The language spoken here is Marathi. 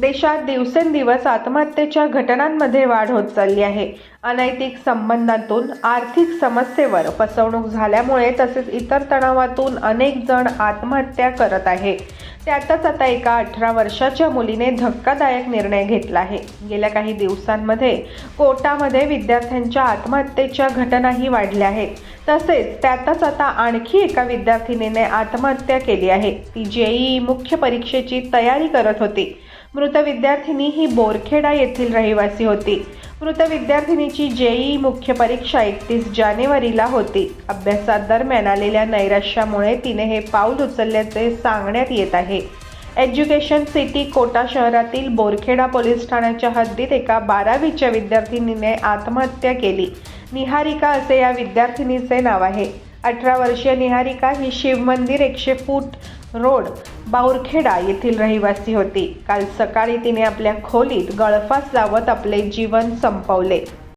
देशात दिवसेंदिवस आत्महत्येच्या घटनांमध्ये वाढ होत चालली आहे. अनैतिक संबंधातून आर्थिक समस्येवर फसवणूक झाल्यामुळे तसेच इतर तणावातून अनेक जण आत्महत्या करत आहे. त्यातच आता एका अठरा वर्षाच्या मुलीने धक्कादायक निर्णय घेतला आहे. गेल्या काही दिवसांमध्ये कोटामध्ये विद्यार्थ्यांच्या आत्महत्येच्या घटनाही वाढल्या आहेत. तसेच त्यातच आता आणखी एका विद्यार्थिनीने आत्महत्या केली आहे. ती जेईई मुख्य परीक्षेची तयारी करत होती. मृत विद्यार्थिनी ही बोरखेडा येथील रहिवासी होती. मृत विद्यार्थिनीची जेई मुख्य परीक्षा एकतीस जानेवारीला होती. अभ्यासादरम्यान आलेल्या नैराश्यामुळे तिने हे पाऊल उचलल्याचे सांगण्यात येत आहे. एज्युकेशन सिटी कोटा शहरातील बोरखेडा पोलीस ठाण्याच्या हद्दीत एका बारावीच्या विद्यार्थिनीने आत्महत्या केली. निहारिका असे या विद्यार्थिनीचे नाव आहे. अठरा वर्षीय निहारिका ही शिवमंदिर एकशे फूट रोड बाऊरखेडा येथील रहिवासी होती. काल सकाळी तिने आपल्या खोलीत गळफास लावत आपले जीवन संपवले.